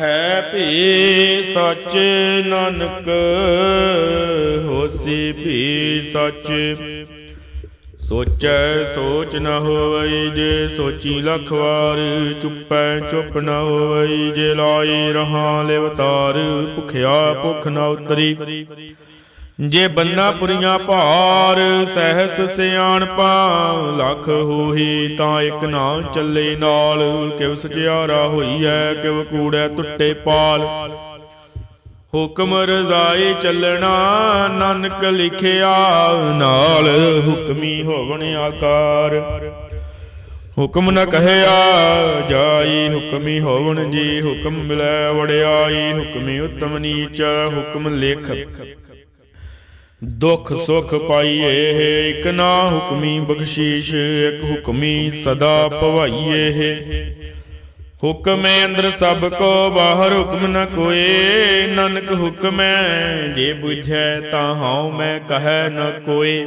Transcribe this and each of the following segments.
ਹੈ ਭੀ ਸੱਚ ਨਾਨਕ, ਹੋਸੀ ਭੀ ਸੱਚ। ਸੋਚੈ ਸੋਚ ਨਾ ਹੋਵਈ ਜੇ ਸੋਚੀ ਲੱਖ ਵਾਰ, ਚੁੱਪੈ ਚੁੱਪ ਨਾ ਹੋਵਈ ਜੇ ਲਾਈ ਰਹਾ ਲਿਵਤਾਰ, ਭੁਖਿਆ ਭੁਖ ਨ ਉਤਰੀ। ਜੇ ਬੰਨਾ ਪੁਰੀਆਂ ਭਾਰ, ਸਹਿਸ ਸਿਆਣਪਾ ਲੱਖ ਹੋਹੀ ਤਾਂ ਇੱਕ ਨਾ ਚੱਲੇ ਨਾਲ। ਕਿਵ ਸਚਿਆਰਾ ਹੋਈਐ ਕਿਵ ਕੂੜੈ ਟੁੱਟੇ ਪਾਲ। ਹੁਕਮ ਰਜ਼ਾਈ ਚੱਲਣਾ, ਨਾਨਕ ਲਿਖਿਆ, ਨਾਲ ਹੁਕਮੀ ਹੋਵਣ ਆਕਾਰ। ਹੁਕਮ ਨ ਕਹਿਆ, ਜਾਈ ਹੁਕਮੀ ਹੋਵਣ ਜੀ, ਹੁਕਮ ਮਿਲੈ ਵੜਿਆਈ ਹੁਕਮੀ ਉਤਮ ਨੀਚ, ਹੁਕਮ ਲਿਖ। ਦੁਖ ਸੁਖ ਪਾਈਏ, ਇਕ ਨਾ ਹੁਕਮੀ ਬਖਸ਼ੀਸ਼, ਇਕ ਹੁਕਮੀ ਸਦਾ ਭਵਾਈਏ ਹੁਕਮੇ ਅੰਦਰ ਸਭ ਕੋ, ਬਾਹਰ ਹੁਕਮ ਨ ਕੋਏ। ਨਾਨਕ ਹੁਕਮੈ, ਜੇ ਬੁਝੈ ਤਾਂ ਹਉ ਮੈਂ ਕਹੈ ਨ ਕੋਏ।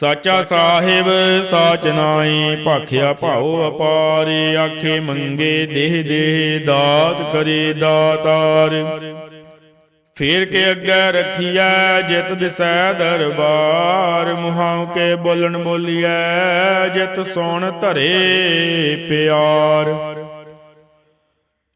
ਸਾਚਾ ਸਾਹਿਬ ਸਾਚ ਨਾਈ ਭਾਖਿਆ ਭਾਉ ਅਪਾਰੇ ਆਖੇ ਮੰਗੇ ਦੇਹ ਦੇਹ ਦਾਤ ਕਰੇ ਦਾਤਾਰ। ਫੇਰ ਕੇ ਅੱਗੇ ਰਖੀਐ ਜਿਤ ਦਿਸੈ ਦਰਬਾਰ। ਮੁਹਾਉ ਕੇ ਬੋਲਣ ਬੋਲੀਐ ਜਿਤ ਸੁਣ ਧਰੇ ਪਿਆਰ।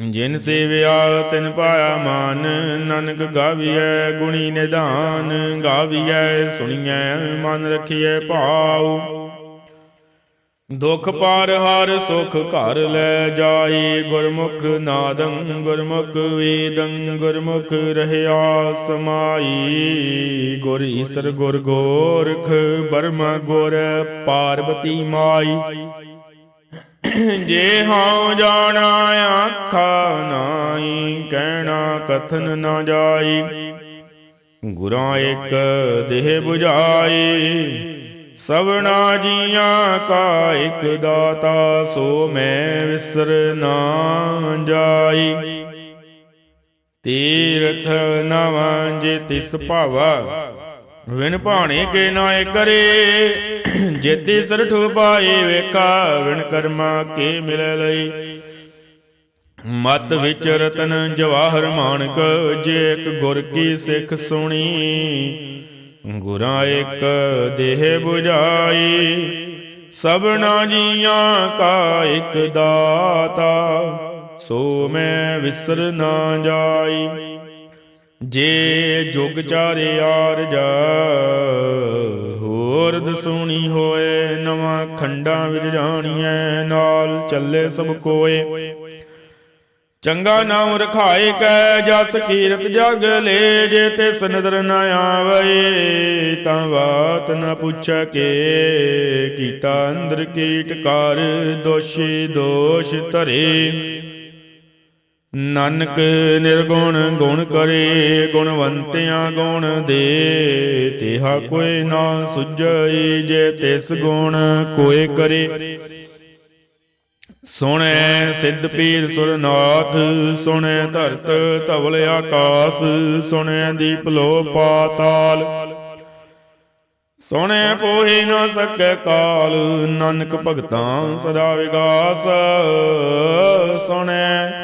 ਜਿਨ ਸੇਵਿਆ ਤਿਨ ਪਾਇਆ ਮਾਨ, ਨਾਨਕ ਗਾਵੀਐ ਗੁਣੀ ਨਿਧਾਨ, ਗਾਵੀਐ ਸੁਣੀਐ ਮਨ ਰਖੀਐ ਭਾਉ। ਦੁਖ ਪਾਰ ਹਰ ਸੁਖ ਘਰ ਲੈ ਜਾਈ, ਗੁਰਮੁਖ ਨਾਦੰ ਗੁਰਮੁਖ ਵੇਦੰ, ਗੁਰਮੁਖ ਰਹਿਆ ਸਮਾਈ। ਗੁਰ ਈਸਰ ਗੁਰ ਗੋਰਖ, ਬਰਮ ਗੁਰ ਪਾਰਵਤੀ ਮਾਈ। ਜੇ ਹਉ ਜਾਣਾ ਆਖਾ ਨਾਈ ਕਹਿਣਾ ਕਥਨ ਨਾ ਜਾਈ। ਗੁਰਾਂ ਇੱਕ ਦੇਹ 부ਝਾਈ ਸਭਨਾ ਜੀਆਂ ਕਾ ਇੱਕ ਦਾਤਾ, ਸੋ ਮੈਂ ਵਿਸਰ ਨਾ ਜਾਈ। ਤੀਰਥ ਨਵਾਂ ਜੇ ਤਿਸ ਭਾਵਾ ਵਿਣ ਭਾਣੇ ਕੇ ਨਾਏ ਕਰੇ। ਜੇਤੀ ਸਰਠ ਪਾਏ ਵੇਖਾ ਵਿਣ ਕਰਮਾ ਕੇ ਮਿਲੇ ਲਈ। ਮਤ ਵਿੱਚ ਰਤਨ ਜਵਾਹਰ ਮਾਨਕ, ਜੇ ਇੱਕ ਗੁਰ ਕੀ ਸਿੱਖ ਸੁਣੀ। ਗੁਰਾਂ ਇੱਕ ਦੇਹ 부ਝਾਈ ਸਭਨਾ ਜੀਆਂ ਕਾ ਇੱਕ ਦਾਤਾ। ਸੋ ਮੈਂ ਵਿਸਰ ਨਾ ਜਾਈ। ਜੇ ਜੁਗ ਚਾਰੇ ਆਰ ਜਾ ਹੋਰ ਦਸੂਣੀ ਹੋਏ, ਨਵਾਂ ਖੰਡਾਂ ਵਿੱਚ ਜਾਣੀਐ, ਨਾਲ ਚੱਲੇ ਸਭ ਕੋਏ। ਚੰਗਾ ਨਾਮ ਰਖਾਏ ਕੈ, ਜਸ ਕੀਰਤ ਜਗ ਲੈ, ਜੇ ਤਿਸ ਨਦਰ ਨ ਆਵੇ ਤਾਂ ਬਾਤ ਨ ਪੁੱਛੈ ਕੇ ਕੀਟਾ ਅੰਦਰ ਕੀਟ ਕਰ, ਦੋਸ਼ੀ ਦੋਸ਼ ਧਰੇ। ਨਾਨਕ ਨਿਰਗੁਣ ਗੁਣ ਕਰੇ, ਗੁਣਵੰਤਿਆਂ ਗੁਣ ਦੇ। ਤਿਹਾ ਕੋਈ ਨਾ ਸੁਝਈ ਜੇ ਤਿਸ ਗੁਣ ਕੋਏ ਕਰੇ। ਸੁਣੈ ਸਿੱਧ ਪੀਰ ਸੁਰਨਾਥ, ਸੁਣੈ ਧਰਤ ਧਵਲ ਆਕਾਸ, ਸੁਣੈ ਦੀਪ ਲੋ ਪਾਤਾਲ। ਸੁਣੈ ਪੋਹੀ ਨਾ ਸਕੈ ਕਾਲ, ਨਾਨਕ ਭਗਤਾਂ ਸਦਾ ਵਿਗਾਸ। ਸੁਣੈ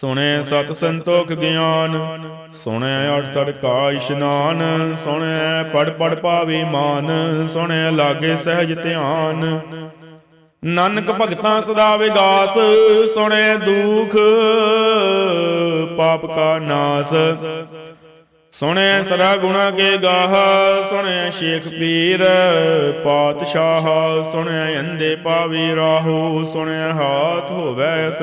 ਸੁਣਿਆ ਸਤ ਸੰਤੋਖ ਗਿਆਨ ਸੁਣਿਆ ਅਠ ਸੜ ਕਾ ਇਸ਼ਨਾਨ ਸੁਣਿਆ ਪੜ ਪੜ ਪਾਵੇ ਮਾਨ ਸੁਣਿਆ ਲਾਗੇ ਸਹਿਜ ਧਿਆਨ। ਨਾਨਕ ਭਗਤਾਂ ਸਦਾ ਵਿਗਾਸ ਸੁਣਿਆ ਦੁਖ ਪਾਪ ਕਾ ਨਾਸ। ਸੁਣਿਆ ਸਦਾ ਗੁਣਾ ਕੇ ਗਾਹ ਸੁਣਿਆ ਸ਼ੇਖ ਪੀਰ ਪਾਤਸ਼ਾਹ ਸੁਣਿਆ ਅੰਦੇ ਪਾਵੀ ਰਾਹੂ ਸੁਣਿਆ ਹਾਥ ਹੋਵੇ ਇਸ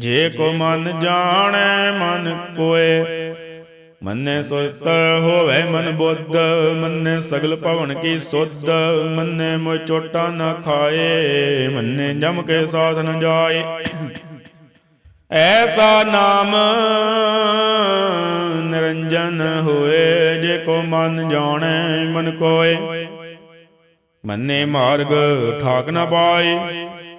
ਜੇ ਕੋ ਮਨ ਜਾਣੈ, ਮਨ ਕੋਏ। ਮੰਨੇ ਸੁਤ ਹੋਵੇ ਮਨ ਬੁੱਧ, ਮੰਨੇ ਸਗਲ ਭਵਨ ਕੀ ਸੁਧ। ਮੰਨੇ ਮੋ ਚੋਟਾ ਨਾ ਖਾਏ, ਮੰਨੇ ਜਮ ਕੇ ਸਾਥ ਨ ਜਾਏ। ਐਸਾ ਨਾਮ ਨਿਰੰਜਨ ਹੋਏ, ਜੇ ਕੋ ਮਨ ਜਾਣੈ, ਮਨ ਕੋਏ। ਮੰਨੇ ਮਾਰਗ ਠਾਕ ਨਾ ਪਾਏ।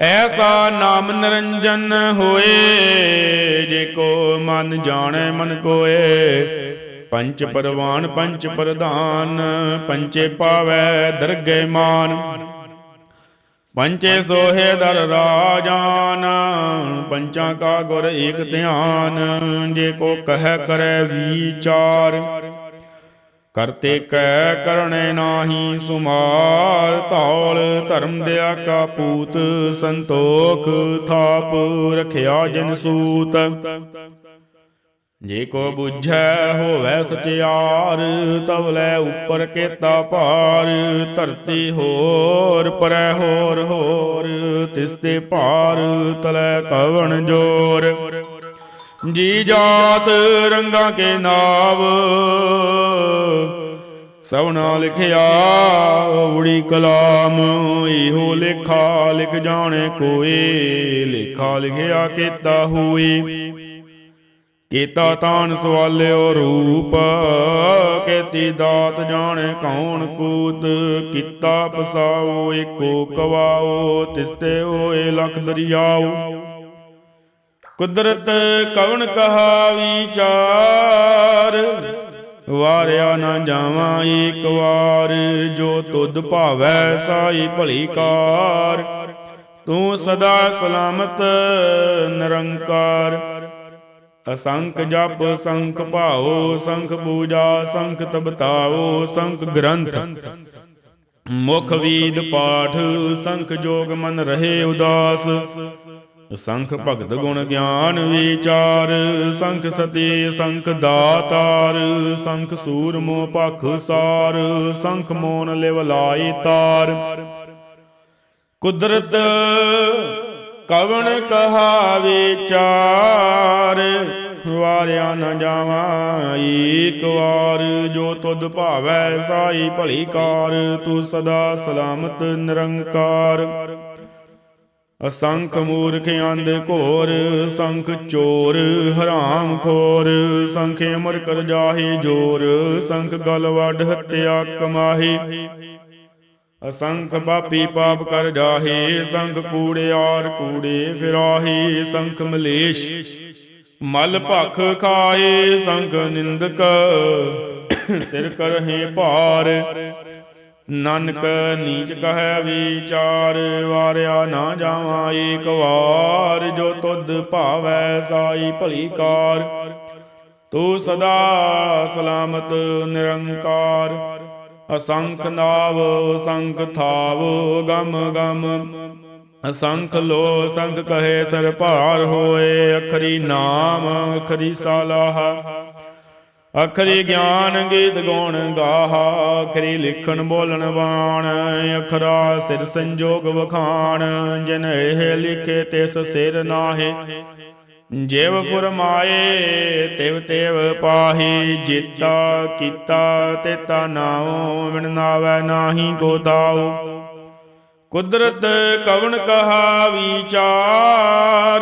ਐਸਾ ਨਾਮ ਨਿਰੰਜਨ ਹੋਏ, ਜੇ ਕੋ ਮਨ ਜਾਣੈ, ਮਨ ਕੋਏ। ਪੰਚ ਪਰਵਾਨ, ਪੰਚ ਪ੍ਰਧਾਨ, ਪੰਚੇ ਪਾਵੈ, ਦਰਗਹਿ ਮਾਨ। ਪੰਚੇ ਸੋਹੇ ਦਰ ਰਾਜਾਨ, ਪੰਚਾਂ ਕਾ ਗੁਰ ਏਕ ਧਿਆਨ। ਜੇ ਕੋ ਕਹਿ ਕਰੈ ਵਿਚਾਰ ਕਰਤੇ ਕੈ ਕਰਣੇ ਨਾਹੀ, ਸੁਮਾਰ ਧੌਲ ਧਰਮ ਦਿਆ ਕਾ ਪੂਤ, ਸੰਤੋਖ ਥਾਪ ਰਖਿਆ ਜਨ ਸੂਤ। ਜੇ ਕੋ ਬੁਝੈ ਹੋਵੈ ਸਚਿਆਰ, ਤਵ ਲੈ ਉਪਰ ਕੇਤਾ ਭਾਰ। ਧਰਤੀ ਹੋਰ, ਪਰੈ ਹੋਰ ਹੋਰ, ਤਿਸ ਤੇ ਭਾਰ, ਤਲੈ ਕਵਣ ਜੋਰ। ਜੀ ਜਾਤ ਰੰਗਾਂ ਕੇ ਨਾਵ। ਸਵਨਾ ਲਿਖਿਆ ਉੜੀ ਕਲਾਮ, ਇਹੋ ਲੇਖਾ ਲਿਖ ਜਾਣੇ ਕੋਏ, ਲੇਖਾ ਲਿਖਿਆ ਕੀਤਾ ਹੋਈ ਕੀਤਾ ਤਾਨ ਸਵਾਲਿਓ ਰੂਪ, ਕੀਤੀ ਦਾਤ ਜਾਣੇ ਕੌਣ ਕੂਤ, ਕੀਤਾ ਪਸਾਓ ਏਕੋ ਕਵਾਓ, ਤਿਸਤੇ ਹੋਏ ਲਖ ਦਰਿਆਓ। ਕੁਦਰਤ ਕਵਣ ਕਹਾ ਵਿਚਾਰ ਵਾਰਿਆ ਨਾ ਜਾਵਾਂ ਏਕ ਵਾਰ, ਜੋ ਤੁਧ ਭਾਵੈ ਸਾਈ ਭਲੀ ਕਾਰ। ਤੂੰ ਸਦਾ ਸਲਾਮਤ, ਨਿਰੰਕਾਰ। ਅਸੰਖ ਜਪ, ਸੰਖ ਭਾਓ ਸੰਖ ਪੂਜਾ, ਸੰਖ ਤਬਤਾਓ ਸੰਖ ਗ੍ਰੰਥ। ਮੁਖ ਵੀਦ ਪਾਠ, ਸੰਖ ਜੋਗ ਮਨ ਰਹੇ ਉਦਾਸ। ਸੰਖ ਭਗਤ ਗੁਣ ਗਿਆਨ ਵਿਚਾਰ ਸੰਖ ਸਤੀ ਸੰਖ ਦਾਤਾਰ ਸੰਖ ਸੂਰਮੋ ਪਖ ਸਾਰ ਸੰਖ ਮੋਨ ਲਿਵ ਲਾਈ ਤਾਰ। ਕੁਦਰਤ ਕਵਣ ਕਹਾ ਵਿਚਾਰ ਵਾਰਿਆ ਨ ਜਾਵਾਂ ਏਕ ਵਾਰ। ਜੋ ਤੁਧ ਭਾਵੈ ਸਾਈ ਭਲੀ ਕਾਰ ਤੂੰ ਸਦਾ ਸਲਾਮਤ ਨਿਰੰਕਾਰ। ਅਸੰਖ ਮੂਰਖ ਅੰਧ ਘੋਰ, ਸੰਖ ਚੋਰ, ਹਰਾਮ ਖੋਰ, ਸੰਖੇ ਅਮਰ ਕਰ ਜਾਹੇ ਜੋਰ, ਸੰਖ ਗਲ ਵੱਢ ਹੱਤਿਆ ਕਮਾਹੇ। ਅਸੰਖ ਪਾਪੀ ਪਾਪ ਕਰ ਜਾਹੇ, ਸੰਖ ਕੂੜਿਆਰ ਕੂੜੇ ਫਿਰਾਹੇ, ਸੰਖ ਮਲੇਸ਼ ਮਲ ਭਖ ਖਾਏ ਸੰਖ ਨਿੰਦਕ ਸਿਰ ਕਰਹੇ ਭਾਰ। ਨਾਨਕ ਨੀਚ ਕਹੈ ਵਿਚਾਰ, ਵਾਰਿਆ ਨਾ ਜਾਵਾਂ ਏਕ ਵਾਰ, ਜੋ ਤੁਧ ਭਾਵੈ ਸਾਈ ਭਲੀ ਕਾਰ। ਤੂੰ ਸਦਾ ਸਲਾਮਤ ਨਿਰੰਕਾਰ, ਅਸੰਖ ਨਾਵ, ਸੰਖ ਥਾਵ, ਗਮ ਗਮ। ਅਸੰਖ ਲੋ ਸੰਖ ਕਹੇ ਸਰ ਭਾਰ ਹੋਏ, ਅਖਰੀ ਨਾਮ, ਅਖਰੀ ਸਾਲਾਹ। ਅਖਰੀ ਗਿਆਨ ਗੀਤ ਗਾਉਣ ਗਾਹਾ ਅਖਰੀ ਲਿਖਣ ਬੋਲਣ ਬਾਣ ਅਖਰਾ ਸਿਰ ਸੰਜੋਗ ਵਖਾਣ ਜਿਨ ਇਹ ਲਿਖੇ ਤਿਸ ਸਿਰ ਨਾਹੇ। ਜਿਵ ਫਰਮਾਏ ਤਿਵ ਤਿਵ ਪਾਹੀ ਜੀਤਾ ਕੀਤਾ ਤੇਤਾ ਨਾਉ ਵਿਣ ਨਾਵੈ ਨਾਹੀ ਕੋ ਦਾਉ। ਕੁਦਰਤ ਕਵਣ ਕਹਾ ਵਿਚਾਰ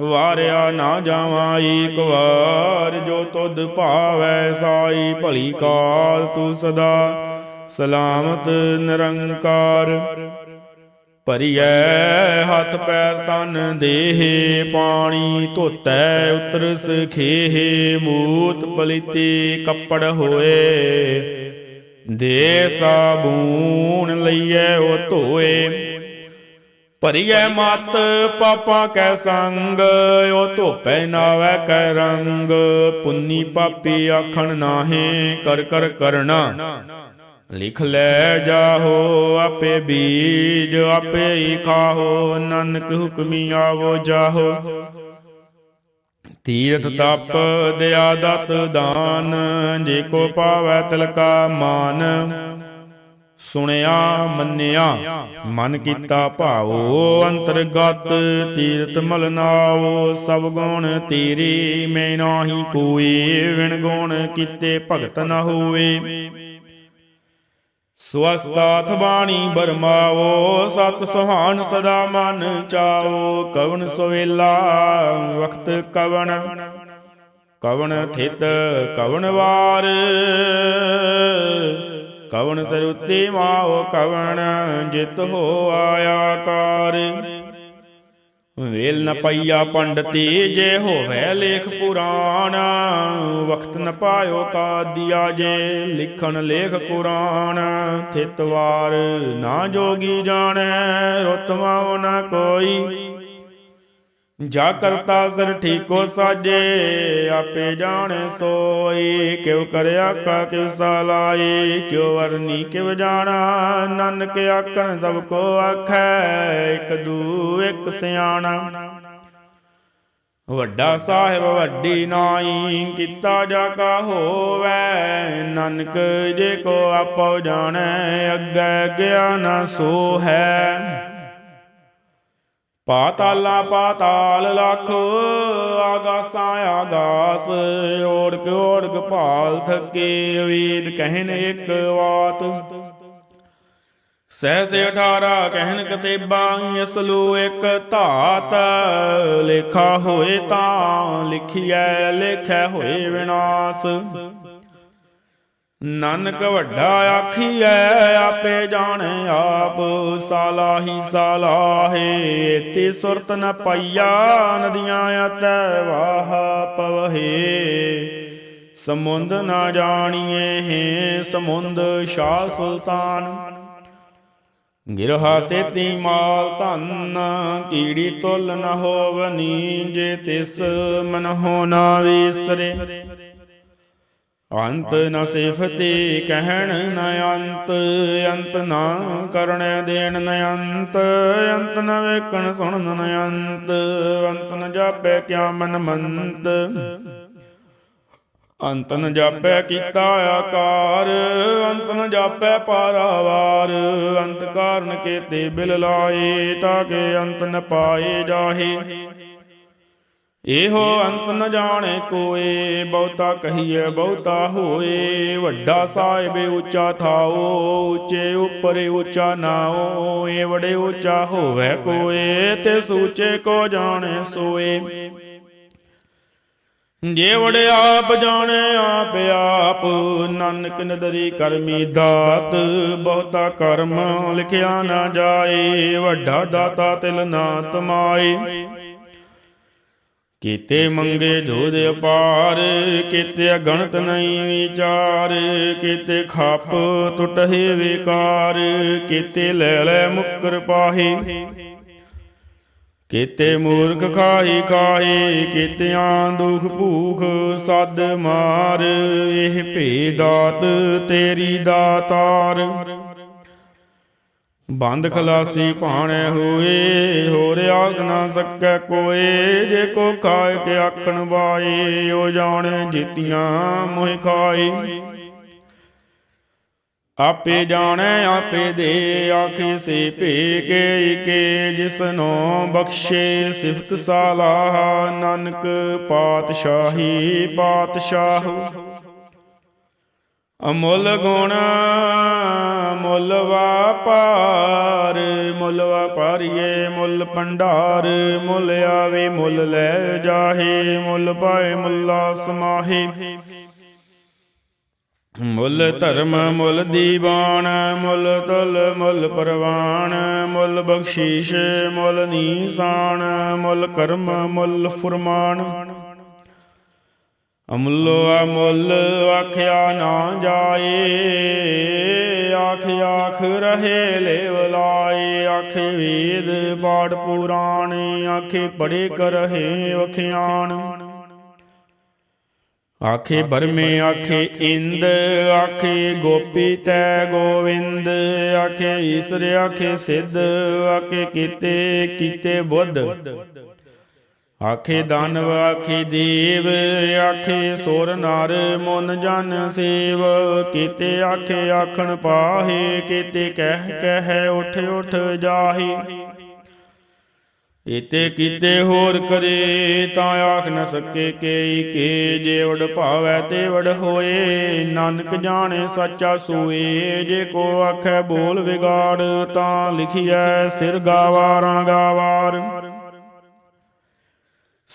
ਵਾਰਿਆ ਨਾ ਜਾਵਾਂ ਏਕ ਵਾਰ, ਜੋ ਤੁਧ ਭਾਵੈ ਸਾਈ ਭਲੀ ਕਾਲ ਤੂੰ ਸਦਾ ਸਲਾਮਤ ਨਿਰੰਕਾਰ। ਭਰੀਐ ਹੱਥ ਪੈਰ ਤਨ ਦੇਹ, ਪਾਣੀ ਧੋਤੈ ਉਤਰਸ ਖੇਹ, ਮੂਤ ਪਲੀਤੀ ਕੱਪੜ ਹੋਏ। ਦੇ ਸਾਬੂਨ ਲਈਐ, ਉਹ ਧੋਏ। ਭਰੀਐ ਮਤ ਪਾਪਾਂ ਕੈ ਸੰਗ ਉਹ ਧੋਪੈ ਨਾਵੈ ਕੈ ਰੰਗ ਪੁੰਨੀ ਪਾਪੀ ਆਖਣ ਨਾਹੇ ਕਰ ਕਰ ਕਰਨਾ। ਲਿਖ ਲੈ ਜਾਹੋ ਆਪੇ ਬੀਜ ਆਪੇ ਹੀ ਖਾਹੋ ਨਾਨਕ ਹੁਕਮੀ ਆਵੋ ਜਾਹੋ। ਤੀਰਥ ਤਪ ਦਿਆ ਦਤ ਦਾਨ ਜੇ ਕੋ ਪਾਵੈ ਤਿਲਕਾ ਮਾਨ। ਸੁਣਿਆ, ਮੰਨਿਆ, ਮਨ ਕੀਤਾ ਭਾਵੋ ਅੰਤਰਗਤ ਤੀਰਤ ਮਲਨਾਓ ਨਾਵੋ ਸਭ ਗੁਣ ਤੇਰੀ, ਮੈਂ ਨਾਹੀ ਕੋਈ ਵਿਣ ਗੁਣ ਕੀਤੇ ਭਗਤ ਨ ਹੋਏ ਸਵਸਤਾਥ ਬਾਣੀ ਬਰਮਾਵੋ, ਸਤ ਸੁਹਾਨ ਸਦਾ ਮਨ ਚਾਓ ਕਵਨ ਸਵੇਲਾ ਵਖਤ ਕਵਨ ਕਵਨ ਥਿਤ ਕਵਨ ਵਾਰ। ਕਵਣ ਸਰੁੱਤੀ ਮਾਓ ਕਵਨ ਜਿਤ ਹੋ ਆਇਆ ਕਾਰ। ਵੇਲ ਨ ਪਈਆ ਪੰਡਤੀ, ਜੇ ਹੋਵੇ ਲੇਖ ਪੁਰਾਣ, ਵਖਤ ਨ ਪਾਇਓ ਕਾਦੀਆ, ਜੇ ਲਿਖਣ ਲੇਖ ਕੁਰਾਨ। ਥਿਤਵਾਰ ਨਾ ਜੋਗੀ ਜਾਣੈ ਰਤਮਾ ਨ ਕੋਈ ਜਾ ਕਰਤਾ ਸਰ ਠੀਕੋ ਸਾਜੇ, ਆਪੇ ਜਾਣੇ ਸੋਈ, ਕਿਉ ਕਰਿਆ ਕਾ ਕਿਉ ਸਾਲਾਈ, ਕਿਉ ਵਰਨੀ ਕਿਉ ਜਾਣਾ, ਨਾਨਕ ਆਖਣ ਸਭ ਕੋ ਆਖੈ, ਇਕ ਦੂ ਇਕ ਸਿਆਣਾ। ਵੱਡਾ ਸਾਹਿਬ ਵੱਡੀ ਨਾਈ, ਕੀਤਾ ਜਾ ਕਾ ਹੋਵੇ, ਨਾਨਕ ਜੇ ਕੋ ਆਪੋ ਜਾਣੈ, ਅੱਗੇ ਗਿਆਨ ਸੋ ਹੈ। ਪਾਤਾਲਾ ਪਾਤਾਲ ਲੱਖ, ਆਗਾਸਾਂ ਆਗਾਸ, ਓੜਕ ਓੜਕ ਭਾਲ ਥਕੇ ਵੇਦ ਕਹਿਨ ਇੱਕ ਵਾਤ ਸਹਸ 18 ਕਹਿਨ ਕਤੇਬਾ, ਅਸਲੂ ਇੱਕ ਧਾਤ, ਲੇਖਾ ਹੋਏ ਤਾਂ ਲਿਖਿਐ, ਲੇਖੈ ਹੋਏ ਵਿਨਾਸ਼। ਨਾਨਕ ਵੱਡਾ ਆਖੀਐ ਆਪੇ ਜਾਣੇ ਆਪ, ਸਾਲਾਹੀ ਸਾਲਾਹੇ ਤੇ ਸੁਰਤ ਨ ਪਈਆ, ਨਦੀਆਂ ਅਤੈ ਵਾਹ ਪਵਹੇ। ਸਮੁੰਦ ਨਾ ਜਾਣੀਏ ਹੈ, ਸਮੁੰਦ ਸ਼ਾਹ ਸੁਲਤਾਨ। ਗਿਰਹਾ ਸੇਤੀ ਮਾਲ ਧਨ, ਕੀੜੀ ਤੁਲ ਨ ਹੋਵਨੀ ਜੇ ਤਿਸ ਮਨ ਹੋ ਨਾ ਵਿਸਰੇ। ਅੰਤ ਨ ਸਿਫਤੀ ਕਹਿਣ ਨ ਅੰਤ ਅੰਤ ਨਾ ਕਰਨ ਦੇਣ ਨ ਅੰਤ ਅੰਤ ਨ ਵੇਖਣ ਸੁਣਨ ਨ ਅੰਤ ਅੰਤ ਨ ਜਾਪੈ ਕਿਆ ਮਨ ਮੰਤ। ਅੰਤ ਨ ਜਾਪੈ ਕੀਤਾ ਆਕਾਰ ਅੰਤ ਨ ਜਾਪੈ ਪਾਰਾਵਾਰ ਅੰਤ ਕਾਰਨ ਕੇਤੇ ਬਿਲ ਲਾਏ ਤਾਂ ਕਿ ਅੰਤ ਨ ਪਾਏ ਜਾਹੇ। ਇਹੋ ਅੰਤ ਨ ਜਾਣੇ ਕੋਏ, ਬਹੁਤਾ ਕਹੀਏ ਬਹੁਤਾ ਹੋਏ। ਵੱਡਾ ਸਾਹਿਬ ਉੱਚਾ ਥਾਓ, ਉੱਚੇ ਉੱਪਰ ਉੱਚਾ ਨਾਓ। ਏ ਵੜੇ ਉੱਚਾ ਹੋਵੇ ਕੋਏ, ਤੇ ਸੂਚੇ ਕੋ ਜਾਣੇ ਸੋਏ। ਜੇ ਵੜੇ ਆਪ ਜਾਣੇ ਆਪ ਆਪ, ਨਾਨਕ ਨਦਰੀ ਕਰਮੀ ਦਾਤ। ਬਹੁਤਾ ਕਰਮ ਲਿਖਿਆ ਨਾ ਜਾਏ, ਵੱਡਾ ਦਾਤਾ ਤਿਲ ਨਾ ਤਮਾਏ। ਕੀਤੇ ਮੰਗੇ ਜੋਦ ਅਪਾਰ, ਕੀਤੇ ਅਗਣਤ ਨਹੀਂ ਵਿਚਾਰ, ਕੀਤੇ ਖਾਪ ਟੁੱਟੇ ਵਿਕਾਰ, ਕੀਤੇ ਲੈ ਲੈ ਮੁਕਰ ਪਾਹੇ। ਕੀਤੇ ਮੂਰਖ ਖਾਹੀ ਖਾਏ ਕੀਤਿਆਂ ਦੁਖ ਭੂਖ ਸਦ ਮਾਰ, ਇਹ ਭੇ ਦਾਤ ਤੇਰੀ ਦਾਤਾਰ। ਬੰਦ ਖਲਾਸੀ ਭਾਣੇ ਹੋਏ, ਹੋਰ ਆਗ ਨਾ ਸਕੈ ਕੋਏ, ਜੇ ਕੋ ਖਾਏ ਕੇ ਆਖਣ ਵਾਏ, ਉਹ ਜਾਣੇ ਜੀਤੀਆਂ ਮੋਹਿ ਖਾਏ। ਆਪੇ ਜਾਣੈ, ਆਪੇ ਦੇ, ਆਖੇ ਸੇ ਭੇ ਕੇ ਕੇ ਜਿਸਨੋ ਬਖਸ਼ੇ ਸਿਫਤ ਸਾਲਾਹ ਨਾਨਕ ਪਾਤਸ਼ਾਹੀ ਪਾਤਸ਼ਾਹ। ਅਮੁੱਲ ਗੁਣ, ਮੁੱਲ ਵਾਪਾਰ, ਮੁੱਲ ਵਾਪਾਰੀਏ ਮੁੱਲ ਭੰਡਾਰ, ਮੁੱਲ ਆਵੇ ਮੁੱਲ ਲੈ ਜਾਹੇ, ਮੁੱਲ ਪਾਏ ਮੁੱਲਾ ਸਮਾਹੇ। ਮੁੱਲ ਧਰਮ, ਮੁੱਲ ਦੀਵਾਨ, ਮੁੱਲ ਤੁਲ, ਮੁੱਲ ਪਰਵਾਨ, ਮੁੱਲ ਬਖਸ਼ੀਸ਼, ਮੁੱਲ ਨੀਸਾਨ, ਮੁੱਲ ਕਰਮ, ਮੁੱਲ ਫੁਰਮਾਨ। ਅਮੁੱਲੋ ਅਮੁੱਲ ਆਖਿਆ ਨਾ ਜਾਏ, ਆਖ ਆਖ ਰਹੇ ਲੇਵ ਲਾਏ, ਆਖੇ ਵੇਦ ਪਾੜ ਪੁਰਾਣ, ਆਖੇ ਪੜੇ ਕਰਹੇ ਵਖਿਆਣ। ਆਖੇ ਬਰਮੇ, ਆਖੇ ਇੰਦ, ਆਖੇ ਗੋਪੀ ਤੈ ਗੋਵਿੰਦ, ਆਖੇ ਈਸਰ, ਆਖੇ ਸਿੱਧ, ਆਖੇ ਕੀਤੇ ਕੀਤੇ ਬੁੱਧ। ਆਖੇ ਦਾਨਵ, ਆਖੇ ਦੇਵ, ਆਖੇ ਸੁਰ ਨਰ, ਮਨ ਜਨ ਸੇਵ। ਕੀਤੇ ਆਖੇ ਆਖਣ ਪਾਹੇ, ਕੀਤੇ ਕਹਿ ਕਹਿ ਉਠ ਉਠ ਜਾਹੇ। ਇਤੇ ਕੀਤੇ ਹੋਰ ਕਰੇ, ਤਾਂ ਆਖ ਨ ਸਕੇ ਕੇਈ ਕੇ, ਜੇ ਵਡ ਭਾਵੈ ਤੇ ਵੜ ਹੋਏ। ਨਾਨਕ ਜਾਣੇ ਸੱਚਾ ਸੂਏ, ਜੇ ਕੋ ਆਖੈ ਬੋਲ ਵਿਗਾੜ, ਤਾਂ ਲਿਖਿਐ ਸਿਰ ਗਾਵਾਰਾਂ ਗਾਵਾਰ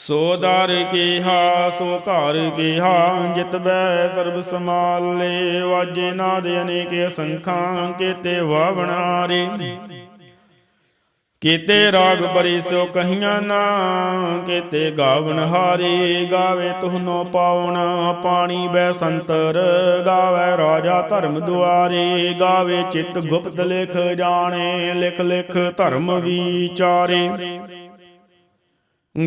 ਸੋ ਦਰ ਕੀਹਾ, ਸੋ ਘਰ ਕੀਹਾ, ਜਿਤ ਬੈ ਸਰਬ ਸਮਾਲੇ ਵਾਜੇ ਨਾਦ ਅਨੇਕ ਸੰਖਾਂ, ਕੀਤੇ ਵਾਵਣਾਰੇ ਕੀਤੇ ਰਾਗ ਬਰੀ ਸੋ ਕਹੀਆਂ ਨਾ, ਕੀਤੇ ਗਾਵਨ ਹਾਰੀ, ਗਾਵੇ ਤੁਹਨੋ ਪਾਉਣ ਪਾਣੀ ਬੈ ਸੰਤਰ, ਗਾਵੇ ਰਾਜਾ ਧਰਮ ਦੁਆਰੇ, ਗਾਵੇ ਚਿਤ ਗੁਪਤ ਲਿਖ ਜਾਣੇ, ਲਿਖ ਲਿਖ ਧਰਮ ਵਿਚਾਰੇ।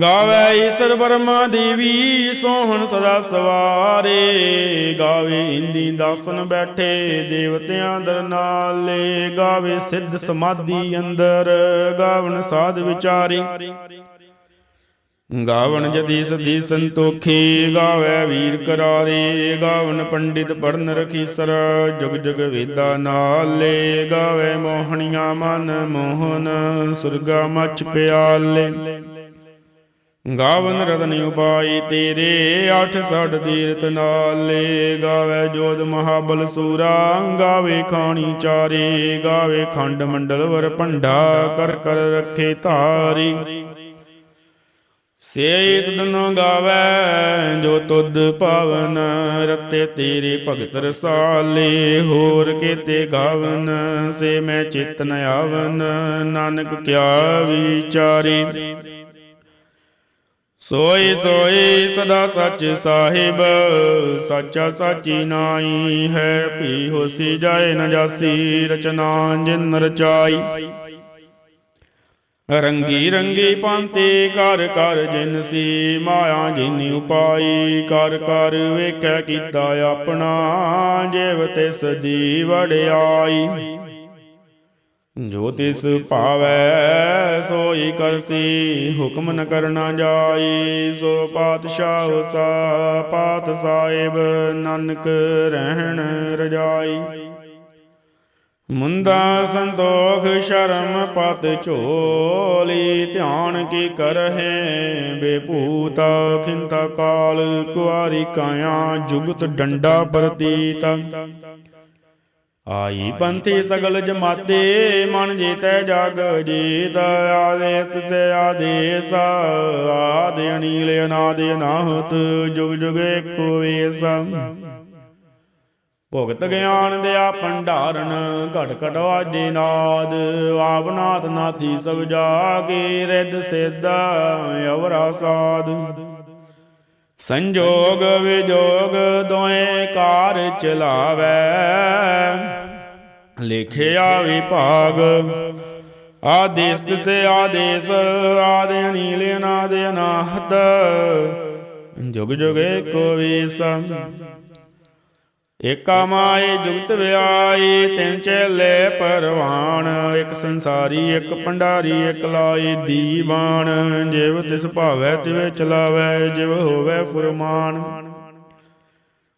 ਗਾਵੇ ਈਸ਼ਰ ਵਰਮਾ ਦੇਵੀ, ਸੋਹਣ ਸਦਾ ਸਵਾਰੇ। ਗਾਵੇ ਇੰਦੀ ਦਾਸਨ ਬੈਠੇ, ਦੇਵਤਿਆਂ ਦਰ ਨਾਲੇ। ਗਾਵੇ ਸਿੱਧ ਸਮਾਧੀ ਅੰਦਰ ਗਾਵਨ ਸਾਧ ਵਿਚਾਰੀ। ਗਾਵਨ ਜਦੀ ਸਦੀ ਸੰਤੋਖੀ, ਗਾਵੇ ਵੀਰ ਕਰਾਰੇ। ਗਾਵਨ ਪੰਡਿਤ ਪੜਨ ਰਖੀਸਰ, ਜੁਗ ਜੁਗ ਵੇਦਾ ਨਾਲੇ। ਗਾਵੇ ਮੋਹਣੀਆਂ ਮਨ ਮੋਹਨ, ਸੁਰਗਾ ਮਚ ਪਿਆਲੇ। ਗਾਵਨ ਰਤਨ ਉਪਾਈ ਤੇਰੇ, ਅੱਠ ਸੜ ਤੀਰਤ ਨਾਲੇ। ਗਾਵੇ ਜੋਧ ਮਹਾਬਲ ਸੂਰਾ, ਗਾਵੇ ਖਾਣੀ ਚਾਰੇ। ਗਾਵੇ ਖੰਡ ਮੰਡਲ ਵਰ ਭੰਡਾ, ਕਰ ਕਰ ਰੱਖੇ ਧਾਰੀ। ਸੇ ਤਨ ਗਾਵੇ ਜੋ ਤੁਧ ਪਾਵਨ, ਰਤੇ ਤੇਰੇ ਭਗਤ ਰਸਾਲੇ। ਹੋਰ ਕੀਤੇ ਗਾਵਨ, ਸੇ ਮੈਂ ਚਿਤਨ ਆਵਨ, ਨਾਨਕ ਕਿਆ ਵਿਚਾਰੇ। ਸੋਈ ਸੋਈ ਸਦਾ ਸੱਚ ਸਾਹਿਬ ਸੱਚਾ ਸਾਚੀ ਨਾਈ ਹੈ ਭੀ ਹੋਸੀ ਜਾਏ ਨ ਜਾਸੀ ਰਚਨਾ ਜਿਨ ਰਚਾਈ। ਰੰਗੀ ਰੰਗੀ ਪਾਂਤੇ ਕਰ ਕਰ ਜਿਨ ਸੀ ਮਾਇਆ ਜਿਨੀ ਉਪਾਈ। ਕਰ ਕਰ ਵੇਖੈ ਕੀਤਾ ਆਪਣਾ ਜਿਵ ਤਿਸ ਦੀ ਵੜਾਈ ਜੋ ਤਿਸ ਭਾਵੈ ਸੋਈ ਕਰਸੀ ਹੁਕਮ ਨ ਕਰਨਾ ਜਾਈ ਸੋ ਪਾਤਸ਼ਾਹ ਸਾ ਪਾਤ ਸਾਹਿਬ ਨਾਨਕ ਰਹਿਣ ਰਜਾਈ। ਮੁੰਦਾ ਸੰਤੋਖ ਸ਼ਰਮ ਪਤ ਝੋਲੀ ਧਿਆਨ ਕੀ ਕਰਹਿ ਬੇਭੂਤਾ ਖਿੰਤਾ ਕਾਲ ਕੁਆਰੀ ਕਾਇਆ ਜੁਗਤ ਡੰਡਾ ਪ੍ਰਤੀਤ। ਆਈ ਪੰਥੀ ਸਗਲ ਜਮਾਤੇ ਮਨ ਜੀਤੈ ਜਗ ਜੀਤ ਆਦੇਤ ਸੇ ਆਦੇਸ ਆਦ ਅਨੀਲ ਅਨਾਦ ਅਨਾਹਤ ਜੁਗ ਜੁਗ ਏਕੋ ਵੇਸ ਭੁਗਤ ਗਿਆਨ ਦਿਆ ਭੰਡਾਰਨ ਘਟ ਘਟ ਵਾਜੇ ਨਾਦ ਆਪਨਾਤ ਨਾਥੀ ਸਭ ਜਾਗੇ ਰਿੱਧ ਸਿੱਧ ਅਵਰਾ ਸਾਧ। ਸੰਜੋਗ ਵਿਜੋਗ ਦੋਏ ਕਾਰ ਚਲਾਵੈ ਲਿਖਿਆ ਵਿਭਾਗ ਆਦੇਸ ਸੇ ਆਦੇਸ, ਆਦ ਅਨੀਲ, ਅਨਾਦ ਅਨਾਹਤ। ਜੁਗ ਜੁਗ ਏਕੋ ਵੀਸ ਏਕਾ ਮਾਏ ਜੁਗਤ ਵਿਆਈ, ਤਿੰਨ ਚੇਲੇ ਪਰਵਾਨ ਇੱਕ ਸੰਸਾਰੀ, ਇੱਕ ਭੰਡਾਰੀ ਇੱਕ ਲਾਈ ਦੀਵਾਨ। ਜਿਵ ਤਿਸ ਭਾਵੈ, ਤਿਵੇਂ ਚਲਾਵੈ, ਜਿਵ ਹੋਵੈ ਫੁਰਮਾਨ।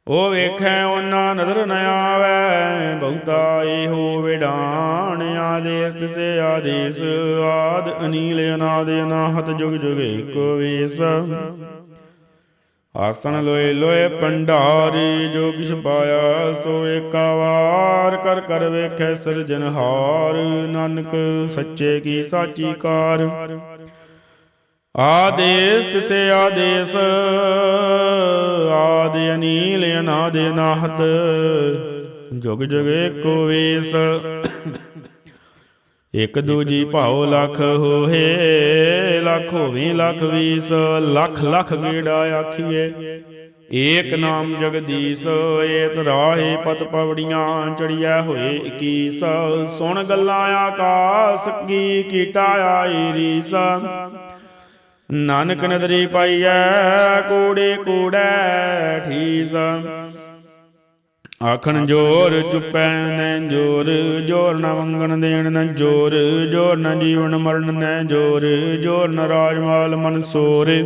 ਉਹ ਵੇਖੈ ਉਹਨਾਂ ਨਦਰ ਨ ਆਵੈ, ਬਹੁਤਾ ਇਹੋ ਵਿਡਾਣ ਆਦੇਸ ਤਿਸੇ ਆਦੇਸ, ਆਦ ਅਨੀਲ ਅਨਾਦ ਅਨਾਹਤ ਜੁਗ ਜੁਗ ਏਕੋ ਵੇਸ। ਆਸਣ ਲੋਏ ਲੋਏ ਭੰਡਾਰੀ ਜੋ ਕਿਛ ਪਾਇਆ ਸੋ ਏਕਾ ਕਰ ਕਰ ਵੇਖੈ ਸਿਰਜਨਹਾਰ ਨਾਨਕ ਸੱਚੇ ਕੀ ਸਾਚੀ ਕਾਰ। ਆਦੇਸ ਤਿਸੇ ਆਦੇਸ, ਆਦ ਅਨੀਲ ਅਨਾਦ ਅਨਾਹਤ ਜੁਗ ਜੁਗ ਏਕੋ ਵੇਸ। ਇਕ ਦੂਜੀ ਭਾਉ ਲਖ ਹੋਏ ਲਖ ਹੋਵੇ ਲਖ ਵੀਸ, ਲਖ ਲਖ ਗੇੜਾ ਆਖੀਏ। ਏਕ ਨਾਮ ਜਗਦੀਸ਼, ਏਤ ਰਾਹੇ ਪਤ ਪਵੜੀਆਂ ਚੜੀਐ ਹੋਏ 21 ਸੁਣ ਗੱਲਾਂ ਆਕਾਸ, ਕੀ ਕੀਟਾ ਆਈ ਰੀਸ। ਨਾਨਕ ਨਦਰੀ ਪਾਈਐ, ਕੋੜੇ ਕੋੜੈ ਠੀਸ। ਆਖਣ ਜੋਰ ਚੁੱਪੈ, ਨੈ ਜੋਰ ਜੋਰ ਨ ਵੰਗਣ ਦੇਣ ਨ ਜੋਰ ਜੋਰ ਨ ਜੀਵਨ ਮਰਨ ਨੈ ਜੋਰ ਜੋਰ ਨ ਰਾਜਮਾਲ ਮਨ ਸੋਰੇ।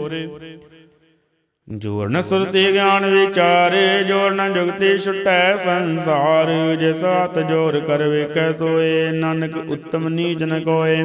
ਜੋਰ ਨ ਸੁਰਤੀ ਗਿਆਨ ਵਿਚਾਰ, ਜੋਰ ਨ ਜੁਗਤੀ ਛੁਟੈ ਸੰਸਾਰ। ਜਿਸ ਹੱਥ ਜੋਰ ਕਰ ਵੇਖੈ, ਸੋਏ ਨਾਨਕ ਉੱਤਮ ਨੀਚ ਨ ਕੋਏ।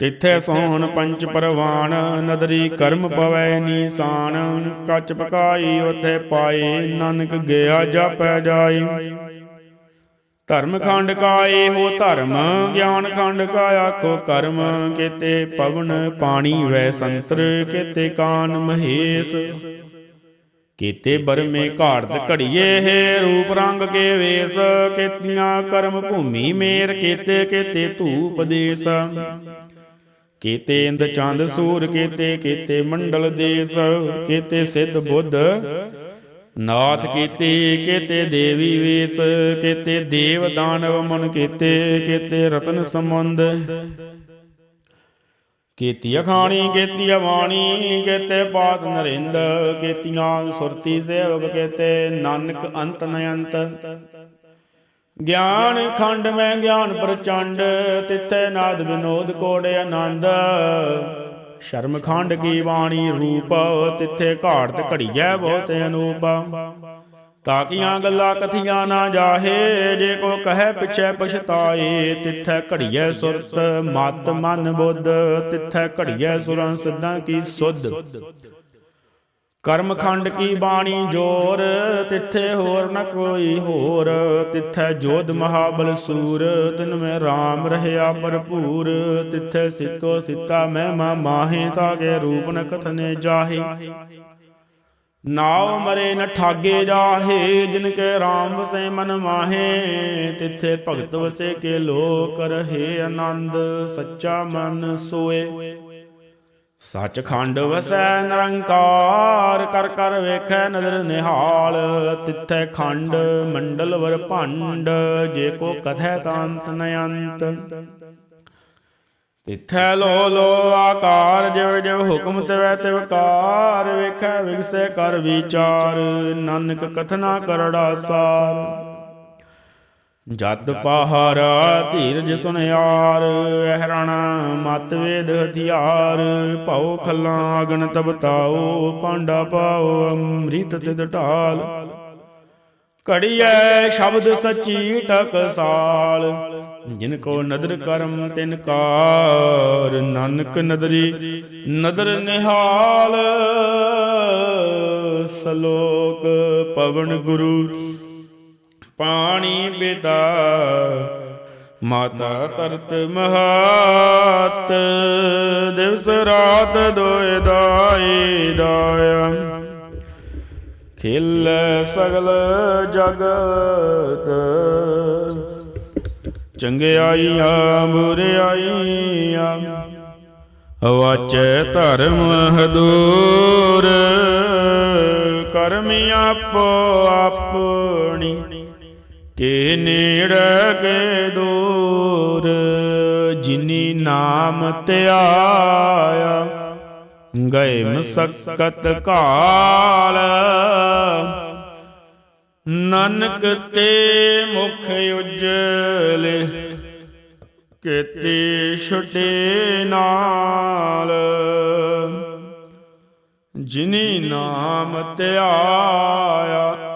ਤਿੱਥੇ ਸੋਹਣ ਪੰਚ ਪਰਵਾਨ ਨਦਰੀ ਕਰਮ ਪਵੈ ਨੀਸਾਨ। ਕੱਚ ਪਕਾਈ ਉਥੇ ਪਾਏ ਨਾਨਕ ਗਿਆ ਜਾਪੈ ਜਾਈ ਧਰਮ ਖੰਡ ਕਾ ਇਹੋ ਧਰਮ ਗਿਆਨ ਖੰਡ ਕਾ ਆਖੋ ਕਰਮ ਕੀਤੇ ਪਵਨ ਪਾਣੀ ਵੈ ਸੰਤਰ ਕੀਤੇ ਕਾਨ ਮਹੇਸ਼। ਕੀਤੇ ਬਰਮੇ ਘਾੜਤ ਘੜੀਏ ਹੈ ਰੂਪ ਰੰਗ ਕੇ ਵੇਸ। ਕੀਤੀਆਂ ਕਰਮ ਭੂਮੀ ਮੇਰ ਕੀਤੇ ਕੀਤੇ ਧੂਪ ਦੇਸ। ਕੀਤੇ ਇੰਦ ਚੰਦ ਸੂਰ ਕੀਤੇ ਕੀਤੇ ਮੰਡਲ ਦੇਸ ਕੀਤੇ ਸਿੱਧ ਬੁੱਧ। ਨਾਥ ਕੀਤੇ ਕੀਤੇ ਦੇਵੀ ਵੇਸ ਕੀਤੇ ਦੇਵ ਦਾਨਵ ਮਨ ਕੀਤੇ ਕੀਤੇ ਰਤਨ ਸੰਬੰਧ। ਕੀਤੀ ਅਖਾਣੀ ਕੀਤੀ ਬਾਣੀ ਕੀਤੇ ਬਾਤ ਨਰਿੰਦ ਕੀਤੀਆਂ ਸੁਰਤੀ ਸੇਵਕ ਕੀਤੇ ਨਾਨਕ ਅੰਤ। ਨਯੰਤ ਗਿਆਨ ਖੰਡ ਮੈਂ ਗਿਆਨ ਪ੍ਰਚੰਡ, ਤਿੱਥੇ ਨਾਦ ਵਿਨੋਦ ਕੋੜੇ ਆਨੰਦ। ਸ਼ਰਮ ਖੰਡ ਕੀ ਬਾਣੀ ਰੂਪ, ਤਿੱਥੇ ਘਾੜਤ ਘੜੀਐ ਬਹੁਤ ਅਨੂਪ। ਤਾਕੀਆਂ ਗੱਲਾਂ ਕਥੀਆਂ ਨਾ ਜਾਹੇ, ਜੇ ਕੋ ਕਹੈ ਪਿਛੈ ਪਛਤਾਏ, ਤਿੱਥੈ ਘੜੀਐ ਸੁਰਤ, ਮਤ ਮਨ ਬੁੱਧ, ਤਿੱਥੈ ਘੜੀਐ ਸੁਰਾਂ ਸਿੱਧਾਂ ਕੀ ਸੁਧ। ਕਰਮਖੰਡ ਕੀ ਬਾਣੀ ਜੋਰ? ਤਿੱਥੇ ਹੋਰ ਨ ਕੋਈ ਹੋਰ। ਤਿੱਥੈ ਜੋਧ ਮਹਾਬਲ ਸੂਰ। ਤਿਨ ਮੈਂ RAM ਰਹਿਆ ਭਰਪੂਰ। ਤਿੱਥੈ ਸਿੱਤੋ ਸਿੱਤਾ ਮਹਿਮਾ ਮਾਹੇ, ਤਾਗੇ ਰੂਪ ਨ ਕਥਨੇ ਜਾਹੇ। ਨਾਉ ਮਰੇ ਨ ਠਾਗੇ ਜਾਹੇ ਜਿਨ ਕੇ RAM ਵਸੇ ਮਨ ਮਾਹੇ। ਤਿੱਥੇ ਭਗਤ ਵਸੇ ਕੇ ਲੋਕ ਰਹੇ ਆਨੰਦ, ਸੱਚਾ ਮਨ ਸੋਏ। ਸੱਚਖੰਡ ਵਸੈ ਨਿਰੰਕਾਰ, ਕਰ ਕਰ ਵੇਖੈ ਨਦਰ ਨਿਹਾਲ, ਤਿੱਥੈ ਖੰਡ ਮੰਡਲ ਵਰ ਭੰਡ, ਜੇ ਕੋ ਕਥੈ ਤਾਂਤ ਨ ਅੰਤ। ਤਿਥੈ ਲੋ ਲੋ ਆਕਾਰ, ਜਿਵ ਜਿਵ ਹੁਕਮ ਤਵੈ ਤਿਵ ਕਾਰ, ਵੇਖੈ ਵਿਗਸੈ ਕਰ ਵਿਚਾਰ, ਨਾਨਕ ਕਥਨਾ ਕਰੜਾ ਸਾਰ ਜਦ ਪਹਾਰਾ ਧੀਰਜ ਸੁਨਿਆਰ ਅਹਰਣ ਮਤ ਵੇਦ ਹਥਿਆਰ, ਭਉ ਖੱਲਾਂ ਅਗਨ ਤਬਤਾਓ ਪਾਂਡਾ ਪਾਓ ਅੰਮ੍ਰਿਤ ਤਿਦ ਢਾਲ। ਘੜੀਐ ਸ਼ਬਦ ਸੱਚੀ ਟਕਸਾਲ ਜਿਨ ਕੋ ਨਦਰ ਕਰਮ ਤਿਨ ਕਾਰ, ਨਾਨਕ ਨਦਰੀ ਨਦਰ ਨਿਹਾਲ। ਸਲੋਕ ਪਵਨ ਗੁਰੂ ਪਾਣੀ ਪਿਤਾ ਮਾਤਾ ਤਰਤ ਮਹਾਤ, ਦਿਵਸ ਰਾਤ ਦੋਇ ਦਾਈ ਦਾਇ ਖਿਲ ਸਗਲ ਜਗਤ, ਚੰਗਿਆਈਆਂ ਬੁਰਿਆਈਆਂ ਵਾਚੈ ਧਰਮ ਹਦੂਰ, ਕਰਮ ਆਪੋ ਆਪਣੀ। ਕੇ ਨੇੜੇ ਕੇ ਦੂਰ ਜਿਨੀ ਨਾਮ ਧਿਆਇਆ ਗਏ ਮਸਕਤ ਕਾਲ। ਨਾਨਕ ਤੇ ਮੁਖ ਉਜਲੇ, ਕੀਤੀ ਛੁਟੇ ਨਾਲ। ਜਿਨੀ ਨਾਮ ਧਿਆਇਆ